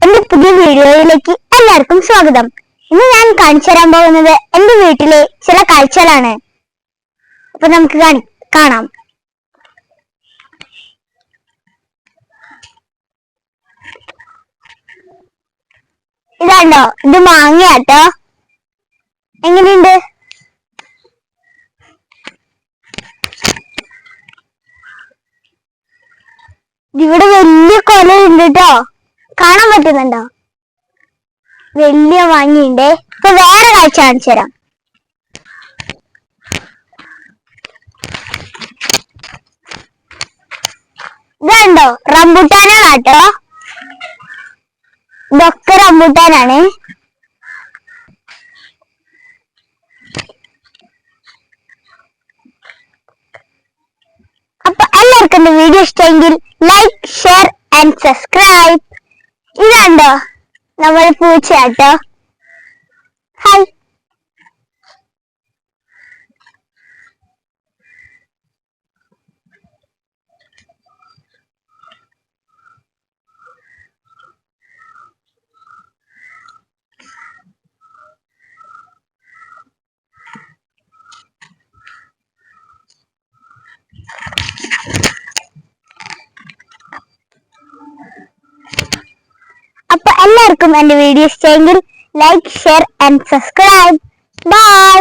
എന്റെ പുതിയ വീഡിയോയിലേക്ക് എല്ലാവർക്കും സ്വാഗതം. ഇന്ന് ഞാൻ കാണിച്ചു തരാൻ പോകുന്നത് എന്റെ വീട്ടിലെ ചില കാഴ്ചകളാണ്. അപ്പൊ നമുക്ക് കാണാം ഇതാണ്ടോ? ഇത് മാങ്ങയാട്ടോ. എങ്ങനെയുണ്ട്? ഇവിടെ വലിയ കൊലയുണ്ട് കേട്ടോ കാണാൻ പറ്റുന്നുണ്ടോ? വലിയ മാങ്ങയുണ്ട് ഇപ്പൊ വേറെ കാഴ്ച കാണിച്ചു തരാം. ഇതുണ്ടോ? റംബുട്ടാനാട്ടോ ഇതൊക്കെ റംബുട്ടാനാണ്. അപ്പൊ എല്ലാവർക്കും വീഡിയോ ഇഷ്ടമെങ്കിൽ ലൈക്ക് ഷെയർ ആൻഡ് സബ്സ്ക്രൈബ് ഇതാണ്ടോ? നമ്മൾ പൂച്ചയാട്ടോ ഹായ് അപ്പൊ എല്ലാവർക്കും എന്റെ വീഡിയോ ഇഷ്ടമെങ്കിൽ like share and subscribe bye